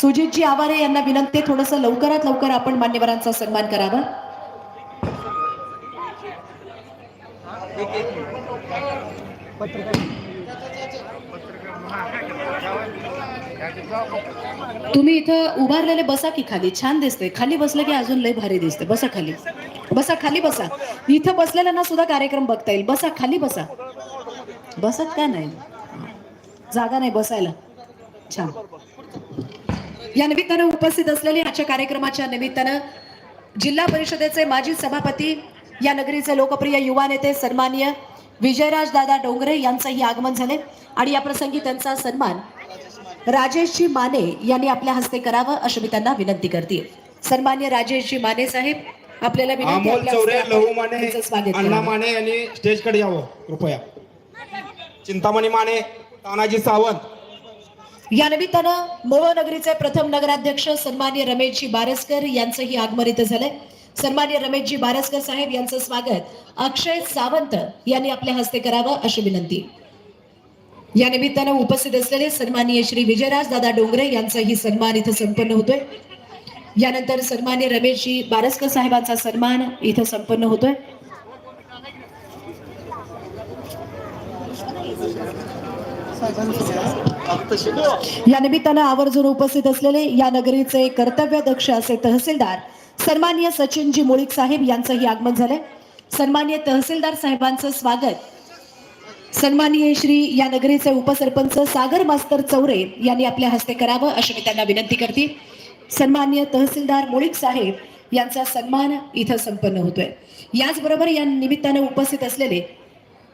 सुजितजी आवारे यांना विनंती थोडस लवकरात लवकर आपण मान्यवरांचा सन्मान करावा. तुम्ही इथं उभारलेले बसा की खाली? छान दिसते खाली बसलं की अजून लय भारी दिसते बसा खाली. बसा खाली बसा. इथं बसलेल्यांना सुद्धा कार्यक्रम बघता येईल. बसा खाली बसा. बसत का नाही? जागा नाही बसायला. छान. या निमित्तानं उपस्थित असलेले आजच्या कार्यक्रमाच्या निमित्तानं जिल्हा परिषदेचे माजी सभापती या नगरीचे लोकप्रिय युवा नेते सन्माननीय विजयराज दादा डोंगरे यांचंही आगमन झाले आणि या प्रसंगी त्यांचा सन्मान राजेशजी माने यांनी आपल्या हस्ते करावं अशी मी त्यांना विनंती करते सन्मान्य राजेशजी माने साहेब आपल्याला विनंती स्वागत यांनी स्टेजकडे यावं कृपया. चिंतामणी माने तानाजी सावंत. या निमित्तानं मोहनगरीचे प्रथम नगराध्यक्ष सन्मान्य रमेशजी बारसकर यांचंही आगमन इथं झालंय. सन्मान्य रमेशजी बारसकर साहेब यांचं स्वागत. अक्षय सावंत यांनी आपल्या हस्ते करावं अशी विनंती. या निमित्तानं उपस्थित असलेले सन्माननीय श्री विजयराज दादा डोंगरे यांचाही सन्मान इथं संपन्न होतोय. यानंतर सन्मान्य रमेशजी बारसकर साहेबांचा सन्मान इथं संपन्न होतोय. या निमित्तानं आवर्जून उपस्थित असलेले या नगरीचे कर्तव्यदक्ष असे तहसीलदार सन्मान्य सचिनजी मुळीक साहेब यांचंही आगमन झालंय. सन्मान्य तहसीलदार साहेबांचं स्वागत. सन्माननीय श्री या नगरीचे उपसरपंच सागर मास्तर चौरे यांनी आपल्या हस्ते करावं अशी मी त्यांना विनंती करते. सन्मान्य तहसीलदार मुळीक साहेब यांचा सन्मान इथं संपन्न होतोय. याचबरोबर या निमित्तानं उपस्थित असलेले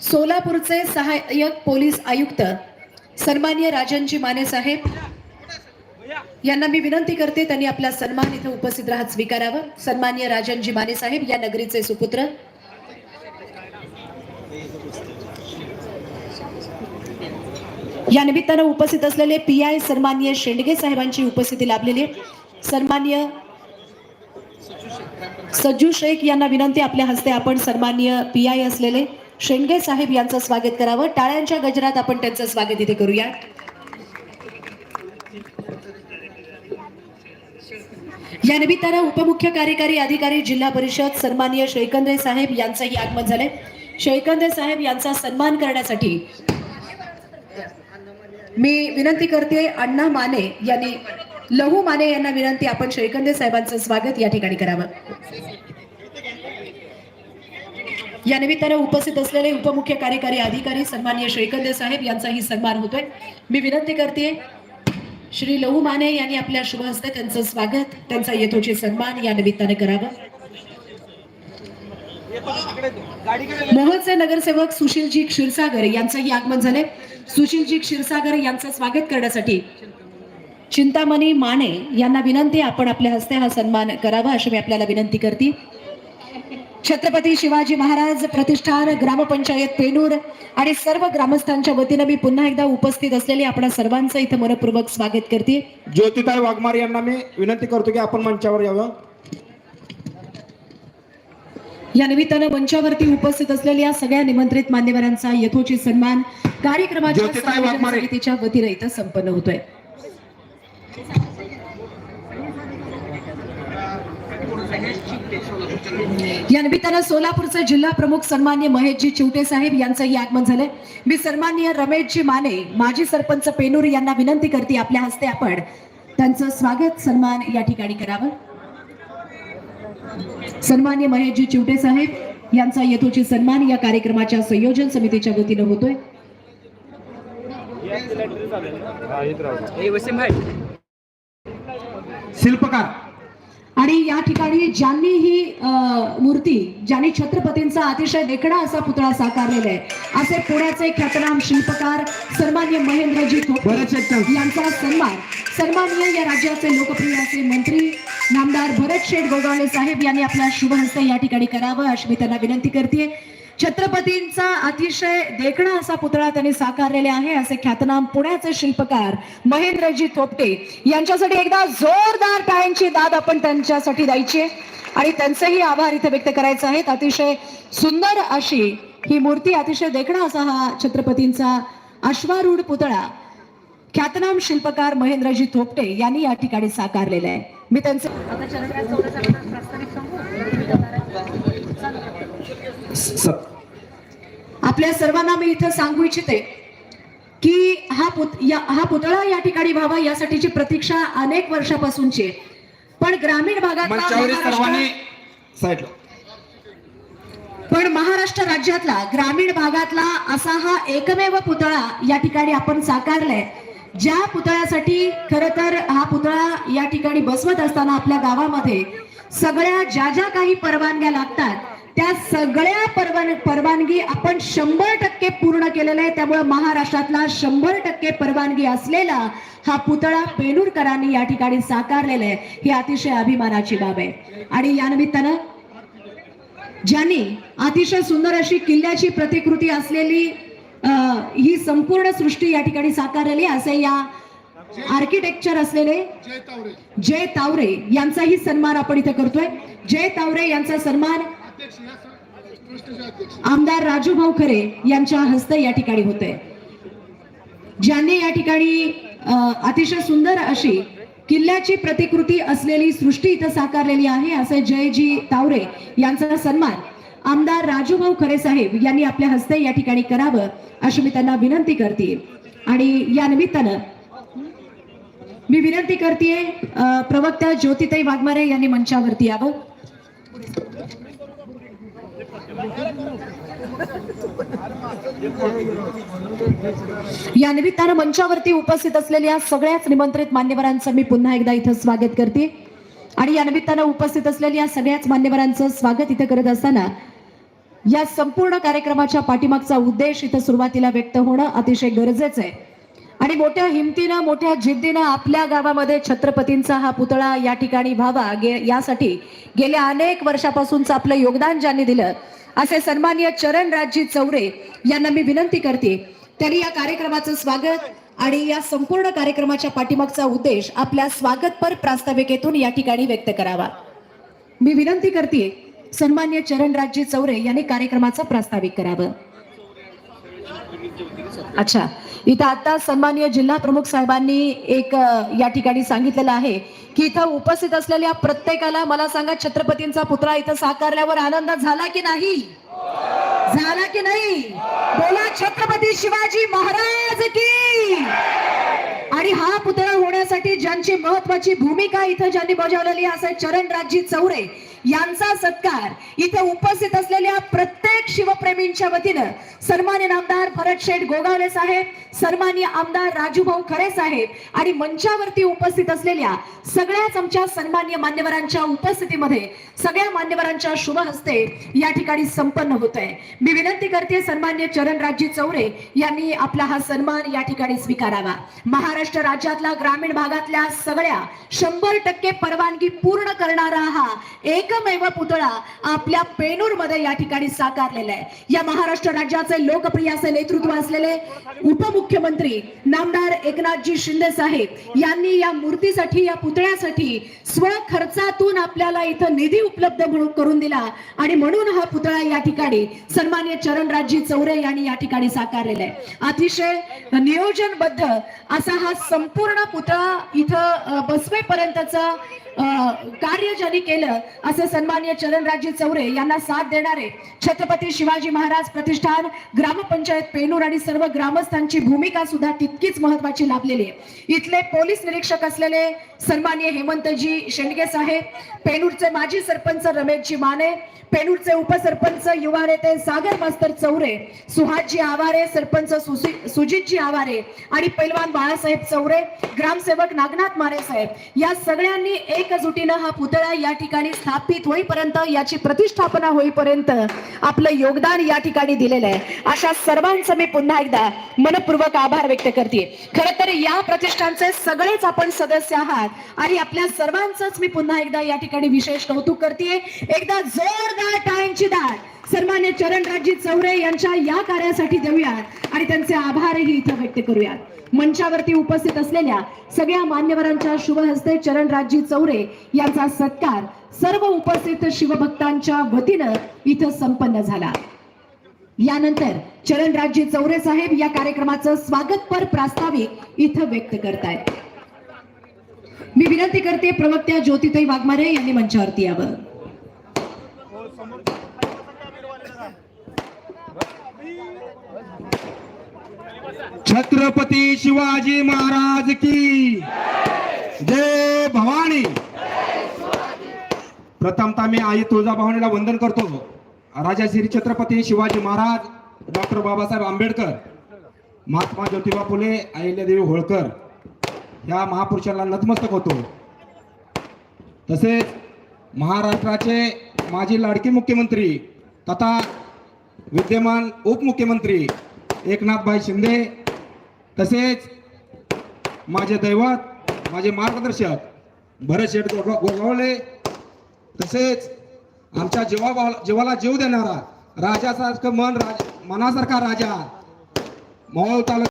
सोलापूरचे सहाय्यक पोलीस आयुक्त सन्मान्य राजनजी माने साहेब. यांना मी विनंती करते त्यांनी आपला सन्मान इथं उपस्थित राहत स्वीकारावं. सन्मान्य राजनजी माने साहेब या नगरीचे सुपुत्र. या निमित्तानं उपस्थित असलेले पी आय सन्मान्य शेंडगे साहेबांची उपस्थिती लाभलेली सन्मान्य सज्जू शेख यांना विनंती आपल्या हस्ते आपण सन्मान्य पी आय असलेले शेंडगे साहेब यांचं स्वागत करावं. टाळ्यांच्या गजरात आपण त्यांचं स्वागत इथे करूया. या निमित्तानं उपमुख्य कार्यकारी अधिकारी जिल्हा परिषद सन्माननीय शेळकंदे साहेब यांचंही आगमन झाले शेळकंदे साहेब यांचा सन्मान करण्यासाठी मी विनंती करते अण्णा माने यांनी लहू माने यांना विनंती आपण शेकंदे साहेबांचं स्वागत या ठिकाणी करावं. या निमित्तानं उपस्थित असलेले उपमुख्य कार्यकारी अधिकारी सन्मान्य शेळकंदे साहेब यांचाही सन्मान होतोय. मी विनंती करते श्री लहू माने यांनी आपल्या शुभ हस्ते त्यांचं स्वागत त्यांचा यथोचित सन्मान या निमित्ताने करावं. मोहनचे नगरसेवक सुशीलजी क्षीरसागर यांचंही आगमन झाले सुशीलजी क्षीरसागर यांचं स्वागत करण्यासाठी चिंतामणी माने यांना विनंती आपण आपल्या हस्ते हा सन्मान करावा अशी मी आपल्याला विनंती करते. छत्रपती शिवाजी महाराज प्रतिष्ठान ग्रामपंचायत पेनूर आणि सर्व ग्रामस्थांच्या वतीनं मी पुन्हा एकदा उपस्थित असलेले आपणा सर्वांचं इथं मनपूर्वक स्वागत करते. ज्योतिताई वाघमारे यांना मी विनंती करतो की आपण मंचावर यावं. या निमित्तानं मंचावरती उपस्थित असलेल्या सगळ्या निमंत्रित मान्यवरांचा यथोचित सन्मान कार्यक्रमाच्या वतीनं इथं संपन्न होतोय. या निमित्तानं सोलापूरचे जिल्हा प्रमुख सन्मान्य महेशजी चिवटे साहेब यांचंही आगमन झालंय. मी सन्मान्य रमेशजी माने माजी सरपंच पेनूर यांना विनंती करते आपल्या हस्ते आपण त्यांचं स्वागत सन्मान या ठिकाणी करावं. सन्मान्य महेशजी चिवटे साहेब यांचा यथोचित सन्मान या कार्यक्रमाच्या संयोजन समितीच्या वतीनं होतोय. शिल्पकार आणि या ठिकाणी ज्यांनी ही मूर्ती ज्यांनी छत्रपतींचा अतिशय देखणा असा पुतळा साकारलेला आहे असे पुण्याचे ख्यातनाम शिल्पकार सन्मान्य महेंद्रजी थोपटे. यांचा सन्मान सन्माननीय या राज्याचे लोकप्रिय असे मंत्री नामदार भरत शेठ गोगावले साहेब यांनी आपल्या शुभ हस्ते या ठिकाणी करावं अशी मी त्यांना विनंती करते छत्रपतींचा अतिशय देखणा असा पुतळा त्यांनी साकारलेले आहे. असे ख्यातनाम पुण्याचे शिल्पकार महेंद्रजी थोपटे यांच्यासाठी एकदा जोरदार टाळ्यांची दाद आपण त्यांच्यासाठी द्यायची. आणि त्यांचेही आभार इथे व्यक्त करायचे आहेत. अतिशय सुंदर अशी ही मूर्ती अतिशय देखणा असा हा छत्रपतींचा अश्वारूढ पुतळा ख्यातनाम शिल्पकार महेंद्रजी थोपटे यांनी या ठिकाणी साकारलेलं आहे. मी त्यांचे स- आपल्या सर्वांना मी इथं सांगू इच्छिते की हा पुत या हा पुतळा या ठिकाणी व्हावा यासाठीची प्रतीक्षा अनेक वर्षापासूनची आहे. पण ग्रामीण भागात पण महाराष्ट्र राज्यातला ग्रामीण भागातला असा हा एकमेव पुतळा या ठिकाणी आपण साकारलाय ज्या पुतळ्यासाठी खर तर हा पुतळा या ठिकाणी बसवत असताना आपल्या गावामध्ये सगळ्या ज्या ज्या काही परवानग्या लागतात त्या सगळ्या परवान परवानगी आपण शंभर टक्के पूर्ण केलेल्या आहे. त्यामुळे महाराष्ट्रातला शंभर टक्के परवानगी असलेला हा पुतळा पेनूरकरांनी या ठिकाणी साकारलेला आहे. ही अतिशय अभिमानाची बाब आहे. आणि या निमित्तानं ज्यांनी अतिशय सुंदर अशी किल्ल्याची प्रतिकृती असलेली अ, ही संपूर्ण सृष्टी या ठिकाणी साकारलेली असे या आर्किटेक्चर असलेले जय तावरे यांचाही सन्मान आपण इथे करतोय. जय तावरे यांचा सन्मान आमदार राजूभाऊ खरे यांच्या हस्ते या ठिकाणी होते. ज्यांनी या ठिकाणी अतिशय सुंदर अशी किल्ल्याची प्रतिकृती असलेली सृष्टी इथं साकारलेली आहे असे जयजी तावरे यांचा सन्मान आमदार राजूभाऊ खरे साहेब यांनी आपल्या हस्ते या ठिकाणी करावं अशी मी त्यांना विनंती करते. आणि या निमित्तानं मी विनंती करते प्रवक्ता ज्योतिताई वाघमारे यांनी मंचावरती यावं. या निमित्तानं मंचावरती उपस्थित असलेल्या सगळ्याच निमंत्रित मान्यवरांचं मी पुन्हा एकदा इथं स्वागत करते. आणि या निमित्तानं उपस्थित असलेल्या सगळ्याच मान्यवरांचं स्वागत इथं करत असताना या संपूर्ण कार्यक्रमाच्या पाठीमागचा उद्देश इथं सुरुवातीला व्यक्त होणं अतिशय गरजेचं आहे. आणि मोठ्या हिमतीनं मोठ्या जिद्दीनं आपल्या गावामध्ये छत्रपतींचा हा पुतळा या ठिकाणी व्हावा. गे- यासाठी गेल्या अनेक वर्षापासूनचं आपलं योगदान ज्यांनी दिलं असे सन्माननीय चरणराजजी चौरे यांना मी विनंती करते. त्यांनी या कार्यक्रमाचं स्वागत आणि या संपूर्ण कार्यक्रमाच्या पाठीमागचा उद्देश आपल्या स्वागतपर प्रास्ताविकेतून या ठिकाणी व्यक्त करावा. मी विनंती करते सन्मान्य चरणराजजी चौरे यांनी कार्यक्रमाचं प्रास्ताविक करावं. अच्छा इथं आता सन्मान्य जिल्हा प्रमुख साहेबांनी एक या ठिकाणी सांगितलेलं आहे की इथं उपस्थित असलेल्या प्रत्येकाला मला सांगा छत्रपतींचा पुतळा इथं साकारल्यावर आनंद झाला की नाही? झाला की नाही? बोला छत्रपती शिवाजी महाराज की! आणि हा पुतळा होण्यासाठी ज्यांची महत्वाची भूमिका इथं ज्यांनी बजावलेली असं असे चरणराजजी चौरे यांचा सत्कार. इथं उपस्थित असलेल्या प्रत्येक शिवप्रेमींच्या वतीनं सन्मान्य आमदार भरत शेठ गोगावले साहेब सन्मान्य आमदार राजूभाऊ खरे साहेब आणि मंचावरती उपस्थित असलेल्या सगळ्याच आमच्या सन्मान्य मान्यवरांच्या उपस्थितीमध्ये सगळ्या मान्यवरांच्या शुभ हस्ते या ठिकाणी संपन्न होत आहे मी विनंती करते सन्मान्य चरणराजजी चौरे यांनी आपला हा सन्मान या ठिकाणी स्वीकारावा. महाराष्ट्र राज्यातला ग्रामीण भागातल्या सगळ्या शंभर टक्के परवानगी पूर्ण करणारा हा एकमेव पुतळा आपल्या पेनूरमध्ये या ठिकाणी साकारलेला आहे. या महाराष्ट्र राज्यात पक्षाचे लोकप्रिय असे नेतृत्व असलेले उपमुख्यमंत्री नामदार एकनाथजी शिंदे साहेब यांनी या मूर्तीसाठी या पुतळ्यासाठी स्वखर्चातून आपल्याला इथं निधी उपलब्ध म्हणून करून दिला. आणि म्हणून हा पुतळा या ठिकाणी सन्मान्य चरणराजजी चौरे यांनी या ठिकाणी साकारलेला आहे. अतिशय नियोजनबद्ध असा हा संपूर्ण पुतळा इथं बसवेपर्यंतचा कार्य ज्यांनी केलं असं सन्मान्य चरणराजजी चौरे यांना साथ देणारे छत्रपती शिवाजी महाराज प्रतिष्ठान ग्रामपंचायत पेनूर आणि सर्व ग्रामस्थांची भूमिका सुद्धा तितकीच महत्वाची लाभलेली आहे. इथले पोलीस निरीक्षक असलेले सन्मान्य हेमंतजी शेंडगे साहेब पेनूरचे माजी सरपंच रमेशजी माने पेनूरचे उपसरपंच युवा नेते सागर मास्तर चौरे सुहासजी आवारे सरपंच सुजितजी आवारे आणि पैलवान बाळासाहेब चौरे ग्रामसेवक नागनाथ मारे साहेब या सगळ्यांनी एकजुटीनं हा पुतळा या ठिकाणी स्थापित होईपर्यंत याची प्रतिष्ठापना होईपर्यंत आपलं योगदान या ठिकाणी दिलेलं आहे. अशा सर्वांचं मी पुन्हा एकदा मनपूर्वक आभार व्यक्त करते. खर तर या प्रतिष्ठानचे सगळेच आपण सदस्य आहात आणि आपल्या सर्वांचंच मी पुन्हा एकदा या ठिकाणी विशेष कौतुक करते. एकदा जोरदार टाळ्यांची दार सन्मान्य चरणराजजी चौरे यांच्या या कार्यासाठी देऊयात आणि त्यांचे आभारही इथं व्यक्त करूयात. मंचावरती उपस्थित असलेल्या सगळ्या मान्यवरांच्या शुभहस्ते चरणराजजी चौरे यांचा सत्कार सर्व उपस्थित शिवभक्तांच्या वतीनं इथं संपन्न झाला. यानंतर चरणराजजी चौरे साहेब या कार्यक्रमाचं स्वागतपर प्रास्ताविक इथं व्यक्त करतायत. मी विनंती करते प्रवक्त्या ज्योतिताई वाघमारे यांनी मंचावरती यावं. हो, छत्रपती शिवाजी महाराज की जय भवानी. प्रथमतः मी आई तुळजाभवानीला वंदन करतो. राजा श्री छत्रपती शिवाजी महाराज डॉक्टर बाबासाहेब आंबेडकर महात्मा ज्योतिबा फुले अहिल्यादेवी होळकर या महापुरुषांना नतमस्तक होतो. तसेच महाराष्ट्राचे माजी लाडके मुख्यमंत्री तथा विद्यमान उपमुख्यमंत्री एकनाथभाई शिंदे तसेच माझे दैवत माझे मार्गदर्शक भरत शेठ गोगावले तसेच आमच्या जीवा जीवाला जीव देणारा राजासारखं मन राज मनासारखा राजा मोहोळ तालुका